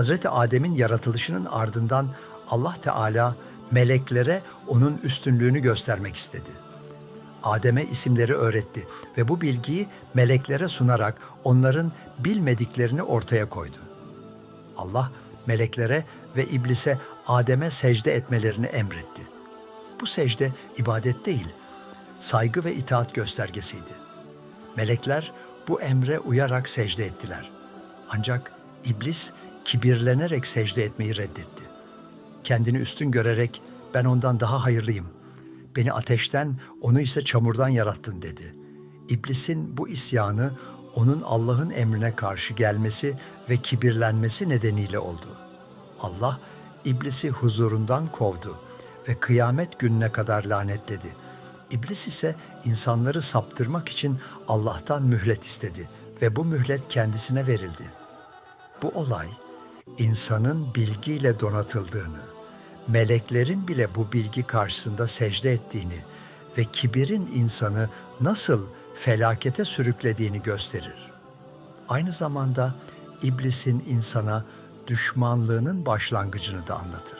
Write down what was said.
Hazreti Adem'in yaratılışının ardından Allah Teala meleklere onun üstünlüğünü göstermek istedi. Adem'e isimleri öğretti ve bu bilgiyi meleklere sunarak onların bilmediklerini ortaya koydu. Allah meleklere ve iblise Adem'e secde etmelerini emretti. Bu secde ibadet değil, saygı ve itaat göstergesiydi. Melekler bu emre uyarak secde ettiler. Ancak iblis kibirlenerek secde etmeyi reddetti. Kendini üstün görerek ben ondan daha hayırlıyım. Beni ateşten, onu ise çamurdan yarattın dedi. İblisin bu isyanı onun Allah'ın emrine karşı gelmesi ve kibirlenmesi nedeniyle oldu. Allah iblisi huzurundan kovdu ve kıyamet gününe kadar lanetledi. İblis ise insanları saptırmak için Allah'tan mühlet istedi ve bu mühlet kendisine verildi. Bu olay insanın bilgiyle donatıldığını, meleklerin bile bu bilgi karşısında secde ettiğini ve kibirin insanı nasıl felakete sürüklediğini gösterir. Aynı zamanda iblisin insana düşmanlığının başlangıcını da anlatır.